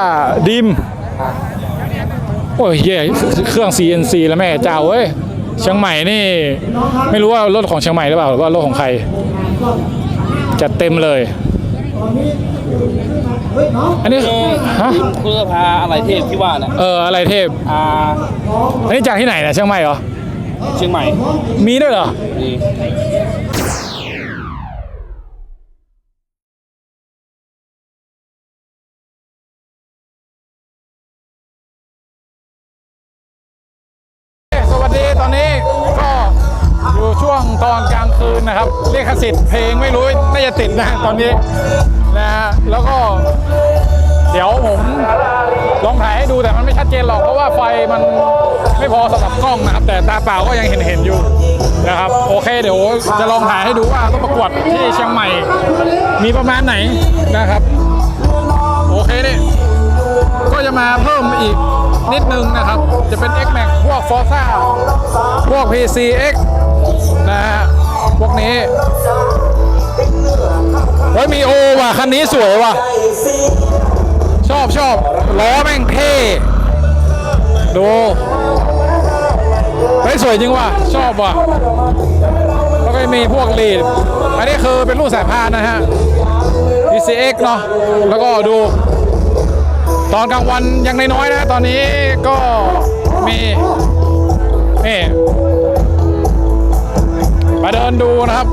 อ่าดิม โอ้ยเย่เครื่อง CNC แล้วแม่เจ้าเว้ยเชียงใหม่นี่ ไม่รู้ว่ารถของเชียงใหม่หรือเปล่าหรือว่ารถของใครจัดเต็มเลย อันนี้ฮะเพื่อพาอะไรเทพที่ว่าน่ะเอออะไรเทพอ่าอันนี้จากที่ไหนเนี่ยเชียงใหม่เหรอเชียงใหม่มีด้วยเหรอนี่ องตอนกลางคืนนะครับเรียกสิทธิ์เพลงไม่รู้น่าจะติดนะตอนนี้นะฮะแล้วก็ เดี๋ยวผมลองถ่ายให้ดูแต่มันไม่ชัดเจนหรอกเพราะว่าไฟมันไม่พอสำหรับกล้องนะครับ แต่ตาเปล่าก็ยังเห็นเห็นอยู่นะครับ โอเคเดี๋ยวจะลองถ่ายให้ดูว่าต้องประกวดที่เชียงใหม่ มีประมาณไหนนะครับ โอเคเนี่ยก็จะมาเพิ่มอีกนิดนึงนะครับ จะเป็น X Max พวก Forza พวก PCX นะฮะพวกนี้เฮ้ยมีโอว่ะคันนี้สวยว่ะ ชอบชอบล้อแม่งเท่ดูเฮ้ยสวยจริงว่ะ ชอบว่ะ แล้วก็มีพวกลีด อันนี้คือเป็นรุ่นสายพานนะฮะ PCX เนาะแล้วก็ดู ตอนกลางวันยังน้อยๆนะ ตอนนี้ก็มีนี่ มาเดินดูนะครับ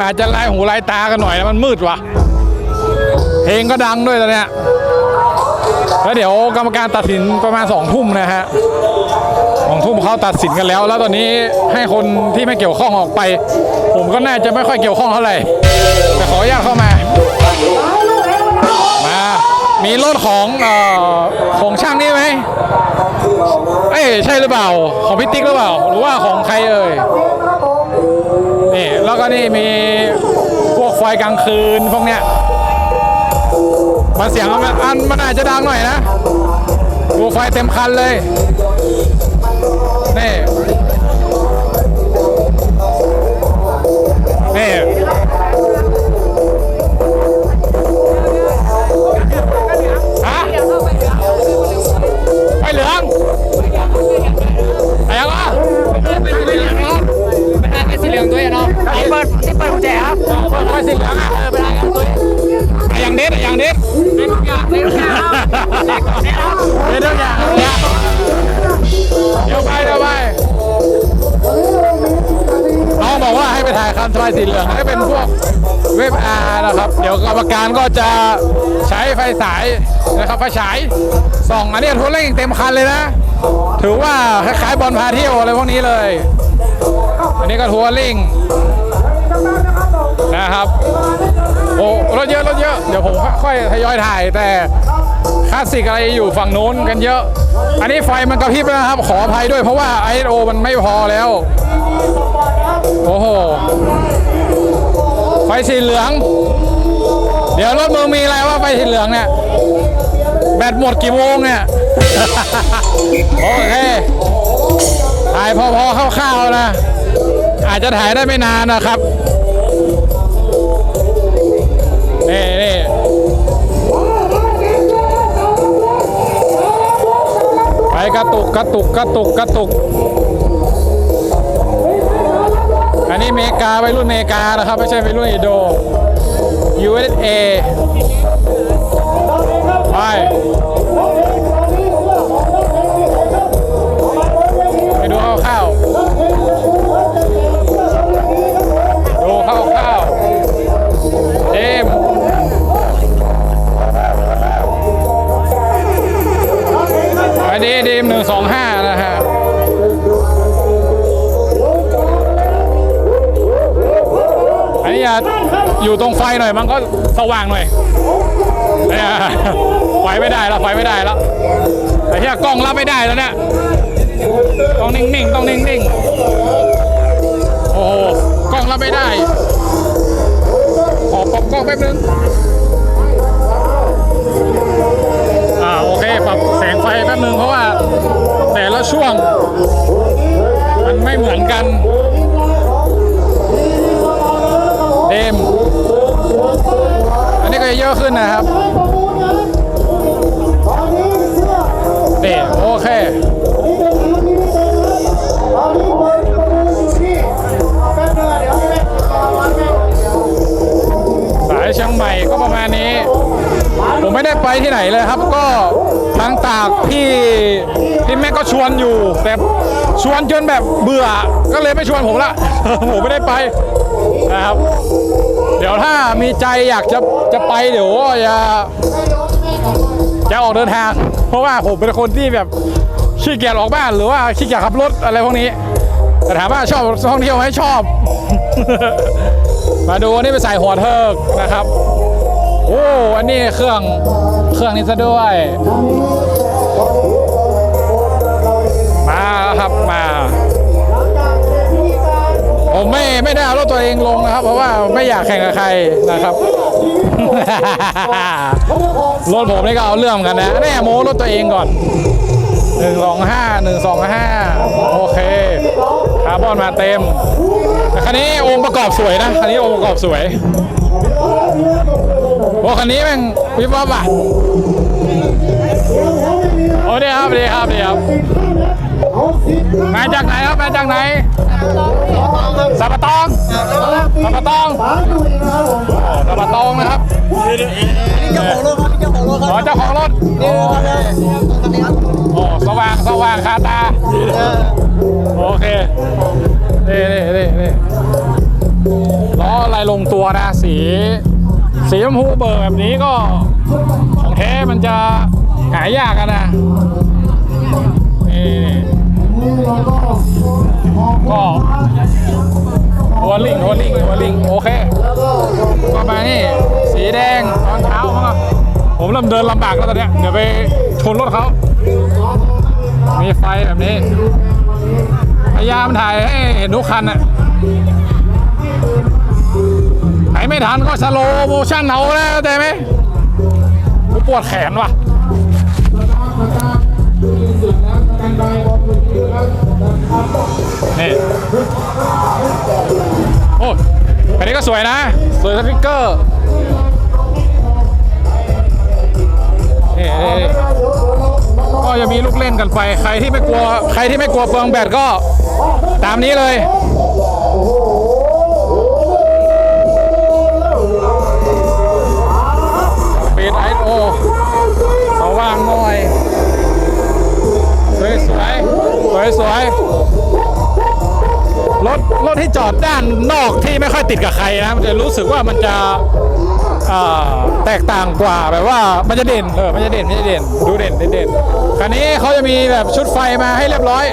อาจจะลายหูลายตากันหน่อยนะมันมืดว่ะ เพลงก็ดังด้วยตอนเนี้ยแล้วเดี๋ยวกรรมการตัดสินประมาณสองทุ่มนะฮะสองทุ่มเขาตัดสินกันแล้ว แล้วตอนนี้ให้คนที่ไม่เกี่ยวข้องออกไป ผมก็น่าจะไม่ค่อยเกี่ยวข้องเท่าไหร่แต่ขออนุญาตเข้ามา มา มีรถของเอ่อของช่างนี่ไหมเอ้ยใช่หรือเปล่า ของพิติ๊กหรือเปล่า หรือว่าของใครเอ่ย นี่แล้วก็นี่มีพวกไฟกลางคืนพวกเนี้ยมันเสียงมันอันมันอาจจะดังหน่อยนะดูไฟเต็มคันเลยนี่นี่ นะครับ เดี๋ยวกรรมการก็จะใช้ไฟสายนะครับไฟฉายส่องอันนี้ทัวร์เร่งเต็มคันเลยนะ ถือว่าคล้ายๆบอลพาเที่ยวอะไรพวกนี้เลย อันนี้ก็ทัวร์ลิงนะครับโอ้รถเยอะรถเยอะเดี๋ยวผมค่อยทยอยถ่ายแต่คลาสสิกอะไรอยู่ฝั่งโน้นกันเยอะ อันนี้ไฟมันกระพริบนะครับ ขออภัยด้วยเพราะว่า ISO มันไม่พอแล้ว โอ้โห ไฟสีเหลือง เดี๋ยวรถมึงมีอะไรว่าไฟสีเหลืองเนี่ย แบตหมดกี่โมงเนี่ย โอเค ถ่ายพอๆคร่าวๆนะ อาจจะถ่ายได้ไม่นานนะครับ นี่นี่ไปกระตุกกระตุกกระตุกกระตุก อันนี้เมกาไปรุ่นเมกานะครับ ไม่ใช่ไปรุ่นอิโด USA ไป อันนี้อยู่ตรงไฟหน่อยมันก็สว่างหน่อยเนี่ยไฟไม่ได้แล้วไฟไม่ได้แล้วแต่ที่กล้องรับไม่ได้แล้วเนี่ยต้องนิ่งๆต้องนิ่งๆโอ้โหกล้องรับไม่ได้ขอปรับกล้องแป๊บนึงอ่าโอเคปรับแสงไฟแป๊บนึงเพราะว่าแต่ละช่วง มันไม่เหมือนกัน เดมอันนี้ก็จะเยอะขึ้นนะครับตอนนี้เตอนนี้บอลประมูลอเดี๋ยวให้แม่ต่อวันแม่สายเชียงใหม่ก็ประมาณนี้ ผมไม่ได้ไปที่ไหนเลยครับ ก็ทางตากพี่พี่แม่ก็ชวนอยู่ แต่ชวนจนแบบเบื่อ ก็เลยไม่ชวนผมละ ผมไม่ได้ไป นะครับ เดี๋ยวถ้ามีใจอยากจะจะไปเดี๋ยวจะจะออกเดินทาง เพราะว่าผมเป็นคนที่แบบขี้เกียจออกบ้านหรือว่าขี้เกียจขับรถอะไรพวกนี้แต่ถามว่าชอบท่องเที่ยวไหมชอบ มาดูอันนี่ไปใส่หัวเทิกนะครับโอ้อันนี้เครื่องเครื่องนี้ซะด้วยมาครับมา ผมไม่ไม่ได้เอารถตัวเองลงนะครับ เพราะว่าไม่อยากแข่งกับใครนะครับ รถผมนี่ก็เอาเรื่องเหมือนกันนะแน่โมรถตัวเองก่อนหนึ่งสองห้าหนึ่งสองห้าโอเคคาร์บอนมาเต็มคันนี้องค์ประกอบสวยนะคันนี้องค์ประกอบสวยโอ้คันนี้แม่งวิบวับอะโอ้เดีครับดีครับดีครับ มาจากไหนครับมาจากไหนสับปะตองสับปะตองสับปะตองนะครับเจ้าของรถครับเจ้าของรถครับอ๋อเจ้าของรถนี่ครับโอ้สว่างสว่างคาตาโอเคนี่นี่นี่นี่ล้ออะไรลงตัวนะสีสีชมพูเบอร์แบบนี้ก็ของแท้มันจะหายากนะนี่ ก็ทัวริงทัวริงทัวริงโอเคก็มานี่สีแดงตอนเช้ามั้งผมเริ่มเดินลำบากแล้วตอนเนี้ยเดี๋ยวไปชนรถเขามีไฟแบบนี้ พยายามถ่ายให้เห็นทุกคันอะถ่ายไม่ทันก็สโลโมชั่นเอาแล้วแต่ไหมกูปวดแขนว่ะ นี่โอ้อันนี้ก็สวยนะ สวยสติ๊กเกอร์นี่นี่นี่ก็จะมีลูกเล่นกันไป ใครที่ไม่กลัว ใครที่ไม่กลัวเปลืองแบตก็ตามนี้เลยปิดไอโอสว่างหน่อย วยสวยรถรถที่จอดด้านนอกที่ไม่ค่อยติดกับใครนะมันจะรู้สึกว่ามันจะแตกต่างกว่าแบบว่ามันจะเด่นเออมันจะเด่นมันจะเด่นดูเด่นเด่นเด่นคันนี้เขาจะมีแบบชุดไฟมาให้เรียบร้อย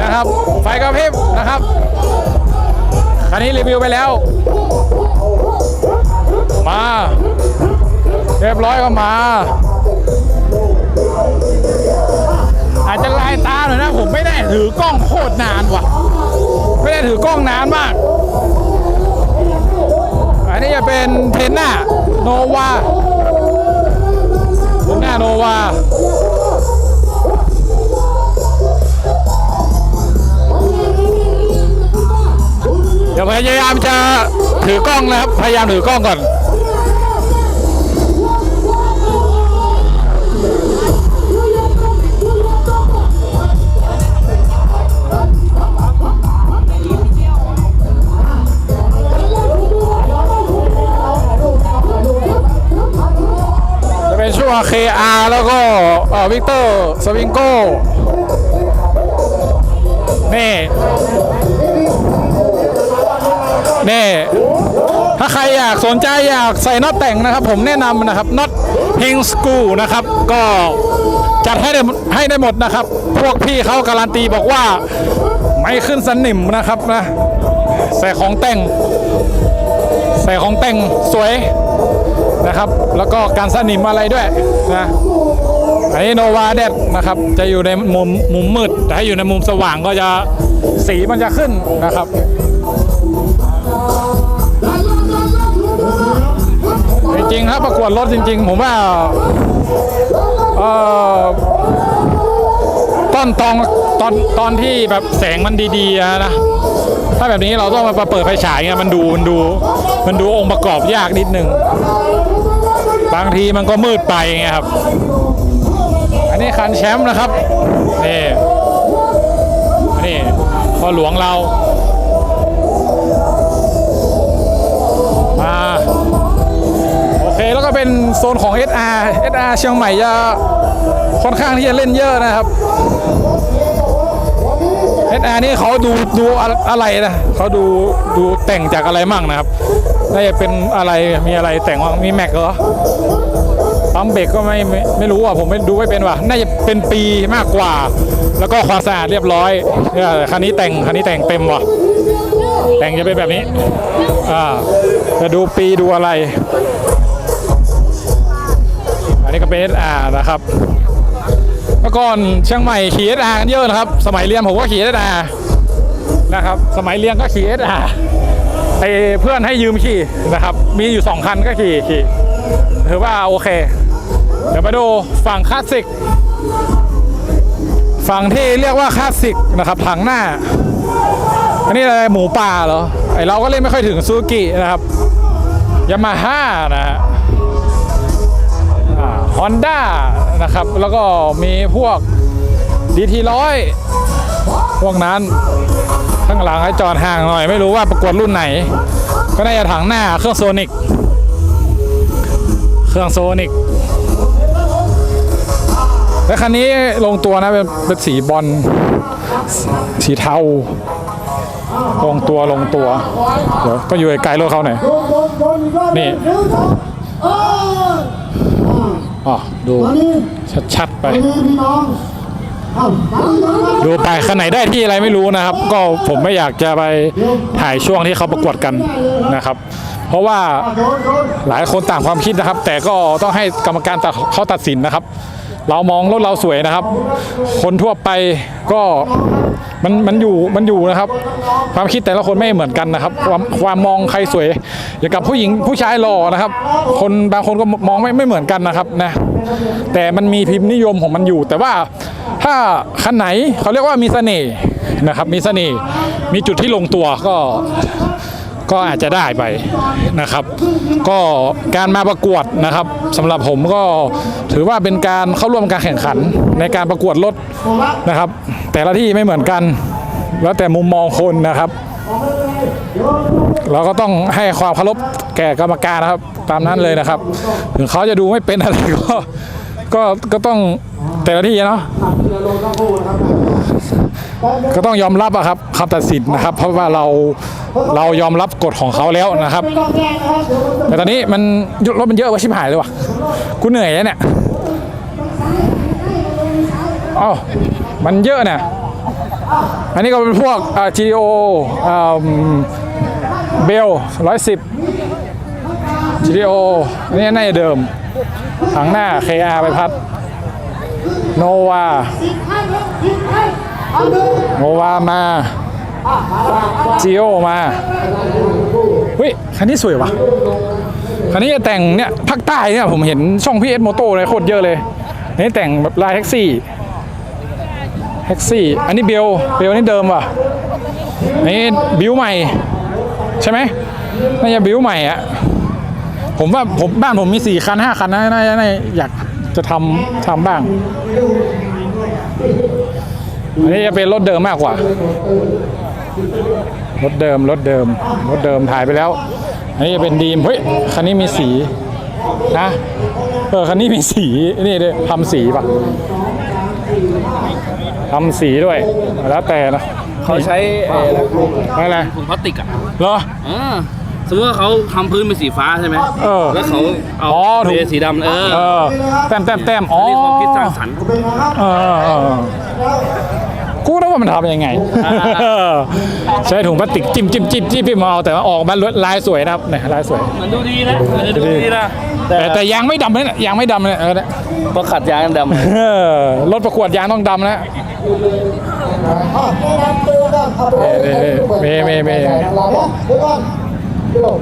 นะครับ ไฟกระพริบนะครับคันนี้รีวิวไปแล้ว มา เรียบร้อยก็มา อาจจะลายตาหน่อยนะ ผมไม่ได้ถือกล้องโคตรนานว่ะ ไม่ได้ถือกล้องนานมาก อันนี้จะเป็นเทนน่าโนวาเทนน่าโนวาเดี๋ยวพยายามจะถือกล้องนะครับ พยายามถือกล้องก่อน KR แล้วก็วิกเตอร์สวิงโก้นี่นี่ถ้าใครอยากสนใจอยากใส่น็อตแต่งนะครับ ผมแนะนำนะครับน็อตพิงสกูนะครับ ก็จัดให้ได้ให้ได้หมดนะครับ พวกพี่เขาการันตีบอกว่าไม่ขึ้นสนิมนะครับนะ ใส่ของแต่ง ใส่ของแต่งสวย นะครับ แล้วก็การสนิมอะไรด้วยนะอันนี้โนวาเดดนะครับ จะอยู่ในมุมมุมมืด แต่ถ้าอยู่ในมุมสว่างก็จะสีมันจะขึ้นนะครับจริงๆถ้าประกวดรถจริง ๆ ผมว่าเอ่อต้นตอนตอนตอนที่แบบแสงมันดีๆนะถ้าแบบนี้เราต้องมาเปิดไฟฉายไงมันดูมันดู มันดูองค์ประกอบยากนิดนึง บางทีมันก็มืดไปไงครับ อันนี้คันแชมป์นะครับ นี่นี่พ่อหลวงเรามาโอเคแล้วก็เป็นโซนของ SR SR เชียงใหม่จะค่อนข้างที่จะเล่นเยอะนะครับ SR นี่เขาดูดูอะอะไรนะเขาดูดูแต่งจากอะไรมั่งนะครับ น่าจะเป็นอะไรมีอะไรแต่งว่ามีแม็กเหรอปั๊มเบรกก็ไม่ไม่ไม่รู้อะผมไม่ดูไม่เป็นว่ะน่าจะเป็นปีมากกว่า แล้วก็ความสะอาดเรียบร้อยเนี่ยคันนี้แต่งคันนี้แต่งเต็มว่ะแต่งจะเป็นแบบนี้อ่าจะดูปีดูอะไร อันนี้ก็เป็น SR นะครับเมื่อก่อนเชียงใหม่ขี่ SR กันเยอะนะครับ สมัยเรียนผมก็ขี่ SR นะครับ สมัยเรียนก็ขี่ SR ไอเพื่อนให้ยืมขี่นะครับ มีอยู่ 2 คันก็ขี่ขี่ถือว่าโอเค เดี๋ยวมาดูฝั่งคลาสสิก ฝั่งที่เรียกว่าคลาสสิกนะครับถังหน้า อันนี้อะไรหมูป่าเหรอ ไอเราก็เล่นไม่ค่อยถึงซูซูกินะครับยามาฮ่านะฮะฮอนด้านะครับ แล้วก็มีพวกดีทีร้อยพวกนั้น ข้างหลังให้จอดห่างหน่อยไม่รู้ว่าประกวดรุ่นไหน ก็น่าจะถังหน้าเครื่องโซนิกเครื่องโซนิกและคันนี้ลงตัวนะเป็นเป็นสีบอลสีเทาลงตัวลงตัว เดี๋ยวต้องอยู่ไกลๆรถเขาหน่อยโดนโดนโดนอีกรอบนี่หนึ่งสองเอออ๋อดูตอนนี้ชัดๆไป ดูไปคันไหนได้ที่อะไรไม่รู้นะครับ ก็ผมไม่อยากจะไปถ่ายช่วงที่เขาประกวดกันนะครับ เพราะว่าหลายคนต่างความคิดนะครับ แต่ก็ต้องให้กรรมการตัดเขาตัดสินนะครับ เรามองรถเราสวยนะครับ คนทั่วไปก็มันมันอยู่มันอยู่นะครับ ความคิดแต่ละคนไม่เหมือนกันนะครับ ความความมองใครสวยอย่างกับผู้หญิงผู้ชายหล่อนะครับ คนบางคนก็มองไม่ไม่เหมือนกันนะครับนะแต่มันมีพิมพ์นิยมของมันอยู่ แต่ว่า ถ้าคันไหนเขาเรียกว่ามีเสน่ห์นะครับ มีเสน่ห์มีจุดที่ลงตัวก็ก็อาจจะได้ไปนะครับ ก็การมาประกวดนะครับสำหรับผมก็ถือว่าเป็นการเข้าร่วมการแข่งขันในการประกวดรถนะครับ แต่ละที่ไม่เหมือนกัน แล้วแต่มุมมองคนนะครับ เราก็ต้องให้ความเคารพแก่กรรมการนะครับ ตามนั้นเลยนะครับ ถึงเขาจะดูไม่เป็นอะไรก็ก็ก็ต้องแต่ละที่เนาะ ก็ต้องยอมรับอะครับคำตัดสินนะครับ เพราะว่าเราเรายอมรับกฎของเขาแล้วนะครับ แต่ตอนนี้มันรถมันเยอะว่าชิบหายเลยว่ะกูเหนื่อยแล้วเนี่ยอ้าวมันเยอะเนี่ยอันนี้ก็เป็นพวกอ่า GTO อ่าเบลร้อยสิบ GTO อันนี้น่าจะเดิมถังหน้า KR ไปพัด โนวา โนวามาจีโอมาเฮ้ยคันนี้สวยว่ะคันนี้จะแต่งเนี่ยภาคใต้เนี่ยผมเห็นช่องพีเอสโมโต้เลยโคตรเยอะเลยนี่แต่งแบบลายแท็กซี่แท็กซี่ อันนี้เบลเบลนี่เดิมว่ะนนี้บิวใหม่ ใช่ไหมน่าจะบิวใหม่อะผมว่าผมบ้านผมมีสี่คันห้าคันนะน่าจะน่าจะอยาก จะทำทำบ้าง อันนี้จะเป็นรถเดิมมากกว่า รถเดิมรถเดิมรถเดิมถ่ายไปแล้ว อันนี้จะเป็นดีมเฮ้ยคันนี้มีสีนะเออคันนี้มีสีนี่ด้วยทำสีปะทำสีด้วย แล้วแต่นะเขาใช้เอ่ออะไรถุงพลาสติกอะเหรออ่าส มมติว่าเขาทำพื้นเป็นสีฟ้าใช่ไหมเออ แล้วเขาเอาอ๋อถุงเทสีดำเออเออแต้มแต้มแต้มอ๋อนี่ความคิดสร้างสรรค์เป็นไงครับเออเออเออกูรู้ว่ามันทำยังไง ใช้ถุงพลาสติกจิ้มจิ้มจิ้มจิ้มจิ้มเอาแต่ว่าออกมาลายสวยนะครับเนี่ยลายสวย มันดูดีนะมันดูดีนะแต่แต่แต่ยางไม่ดำเลยนะยางไม่ดำเลยเออเนี่ยพอขัดยางกันดำเออรถประกวดยางต้องดำนะอะแนะนำตัวก่อนครับผมเมย์เมย์เม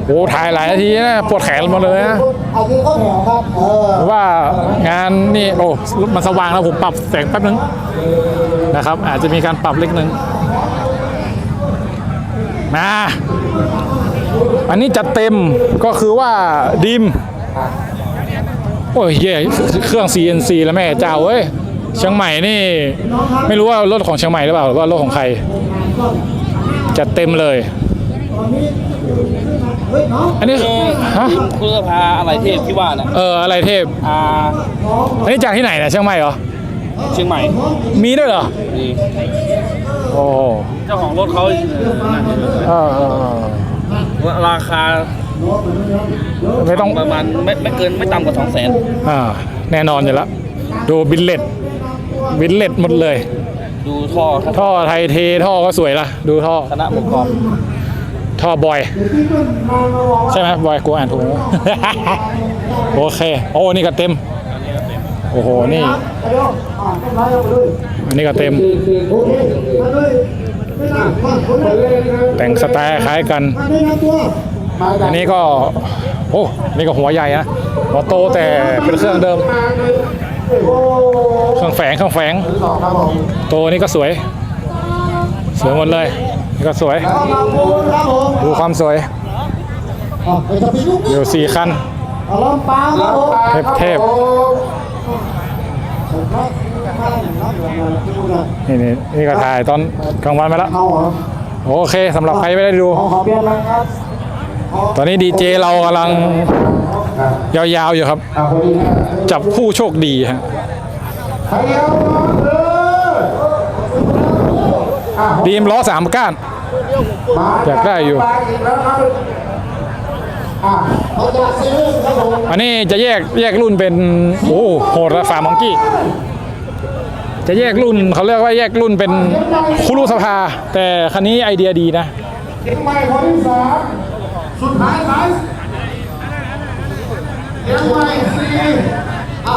โอ้ถ่ายหลายนาทีนะปวดแขนหมดเลยนะอาคือข้าวเหนียวครับเออหรือว่างานนี่โอ้มันสว่างแล้วผมปรับแสงแป๊บนึงนะครับ อาจจะมีการปรับเล็กนึงมาอันนี้จัดเต็มก็คือว่าดิม โอ้ยเย่เครื่อง CNC แล้วแม่เจ้าเว้ยเชียงใหม่นี่ ไม่รู้ว่ารถของเชียงใหม่หรือเปล่าหรือว่ารถของใคร จัดเต็มเลย อันนี้ฮะคุณสภาอะไรเทพที่ว่าน่ะเอออะไรเทพอ่าอันนี้จากที่ไหนนะเชียงใหม่เหรอเชียงใหม่ มีด้วยเหรอนี่โอ้เจ้าของรถเขาเออเออเออราคาไม่ต้องประมาณไม่ไม่เกินไม่ต่ำกว่าสองแสนอ่าแน่นอนอยู่แล้วดูบินเลตบินเลตหมดเลย ดูท่อครับท่อไทยเทท่อก็สวยละดูท่อคณะประกอบ ท่อบอย ใช่ไหมบอยกูอ่านถูก โอเค โอ้นี่ก็เต็ม โอ้โห นี่ อันนี้ก็เต็ม แต่งสไตล์คล้ายกัน อันนี้ก็ โอ้นี่ก็หัวใหญ่นะ หัวโตแต่เป็นเครื่องเดิม เครื่องแฝงเครื่องแฝง โตนี่ก็สวย สวยหมดเลย นี่ก็สวยเอามาปูนครับผมดูความสวยอะไปทำพิลุกอยู่สี่คันเอาล้อมปลาครับผมเทพเทพนี่นี่นี่ก็ถ่ายตอนกลางวันมาแล้วเอาเหรอโอเคสำหรับใครไม่ได้ดูขอขอเปลี่ยนนะครับตอนนี้ดีเจเรากำลังยาวๆอยู่ครับอะพอดีนะจับผู้โชคดีฮะใครเอาเอออะดีมล้อสามก้านมา อยากได้อยู่ อันนี้จะแยกแยกรุ่นเป็นโอ้โหดละฝ่ามองกี้ จะแยกรุ่นเขาเรียกว่าแยกรุ่นเป็นคุรุสภา แต่คันนี้ไอเดียดีนะเก็บใหม่คนที่สามสุดท้ายไปเก็บใหม่สี่อะ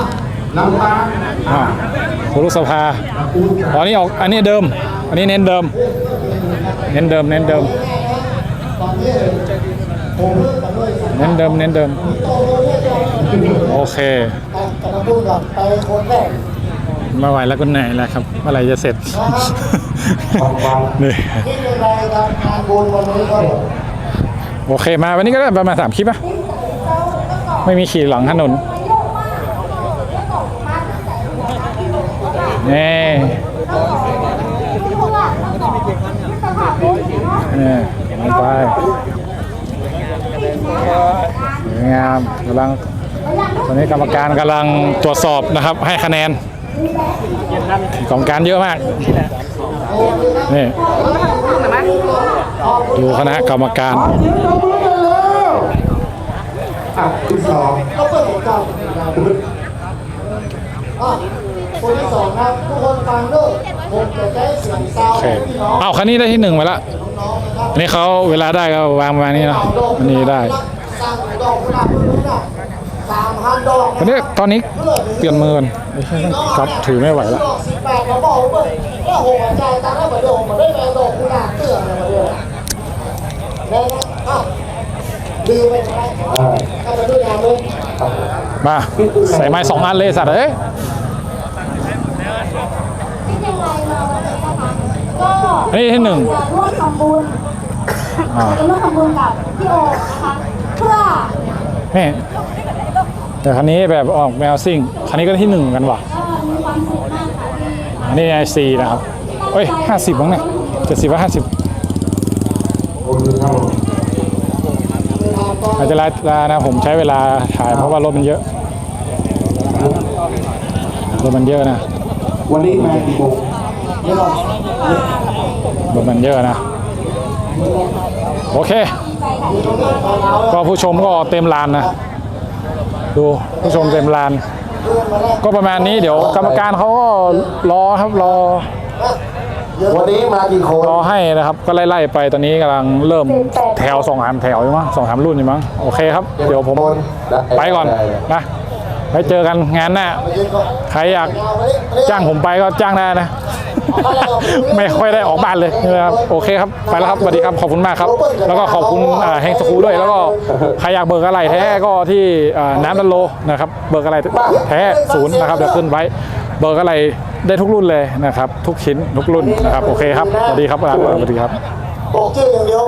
ลำปางอ่าคุรุสภาตอนนี้ออกอันนี้เดิม อันนี้เน้นเดิม เน้นเดิมเน้นเดิมเน้นเดิมเน้นเดิมโอเคกระตุ้นกับไปคนแรกไม่ไหวแล้วก็เหนื่อยแล้วครับเมื่อไหร่จะเสร็จนี่ที่เป็นรายการงานบุญวันนี้ครับผมโอเคมาวันนี้ก็ได้ประมาณสามคลิปอะไม่มีขี่หลังถนนนี่ นี่ลงไปสวยงามกำลังตอนนี้กรรมการกำลังตรวจสอบนะครับ ให้คะแนนกรรมการเยอะมากนี่ดูคณะกรรมการอะที่สอง ก็เปิดหัวใจอะคนที่สองครับทุกคนฟังด้วยผมจะใช้เสียงซาวโอเคของพี่น้องเอาคันนี้ได้ที่หนึ่งมาแล้วน้องนะครับอันนี้เขาเวลาได้ก็วางประมาณนี้เนาะอันนี้ได้สร้างดอกกุหลาบด้วยนะสามพันดอกอันนี้ตอนนี้เปลี่ยนมือกันครับถือไม่ไหวแล้วดอกสิบแปดเขาบอกว่าว่าหกหัวใจตาได้เหมือนเดิมเหมือนได้แมวดอกกุหลาบเตื้ออะไรมาเดิมแล้วนะอ้าวลืมไปไหนเข้าไปด้วยงานเลยมาใส่ไม้สองอันเลยสัตว์เอ้ย ก็อันนี้ที่หนึ่ง จะร่วมทำบุญจะร่วมทำบุญกับพี่โอนะคะเพื่อนี่แต่คันนี้แบบออกแนวซิ่งคันนี้ก็ที่หนึ่งกันว่ะเอ่อมีความสุขมากค่ะที่อันนี้ไอซีนะครับเอ้ยห้าสิบบ้งเนี่ยเจ็ดสิบว่าห้าสิบอาจจะลาลานะผมใช้เวลาถ่ายเพราะว่ารถมันเยอะรถมันเยอะนะวันนี้มากี่โมงเดี๋ยวรอ รถมันเยอะนะ โอเค ก็ผู้ชมก็เต็มลานนะ ดูผู้ชมเต็มลาน ก็ประมาณนี้เดี๋ยวกรรมการเขาก็รอครับรอวันนี้มากี่คนรอให้นะครับ ก็ไล่ๆไปตอนนี้กำลังเริ่มแถวสองสามแถวอยู่มั้งสองสามรุ่นอยู่มั้งโอเคครับ เดี๋ยวผมไปก่อนนะไว้เจอกันงานหน้าใครอยากจ้างผมไปก็จ้างได้นะ ไม่ค่อยได้ออกบ้านเลยนะครับโอเคครับไปแล้วครับสวัสดีครับขอบคุณมากครับ แล้วก็ขอบคุณอ่าแฮงสกูด้วยแล้วก็ใครอยากเบิกอะไรแท้ก็ที่น้ำดันโลนะครับเบิกอะไรแท้ศูนย์นะครับเดี๋ยวขึ้นไว้เบิกอะไรได้ทุกรุ่นเลยนะครับ ทุกชิ้นทุกรุ่นนะครับโอเคครับสวัสดีครับสวัสดีครับบอกชื่ออย่างเดียว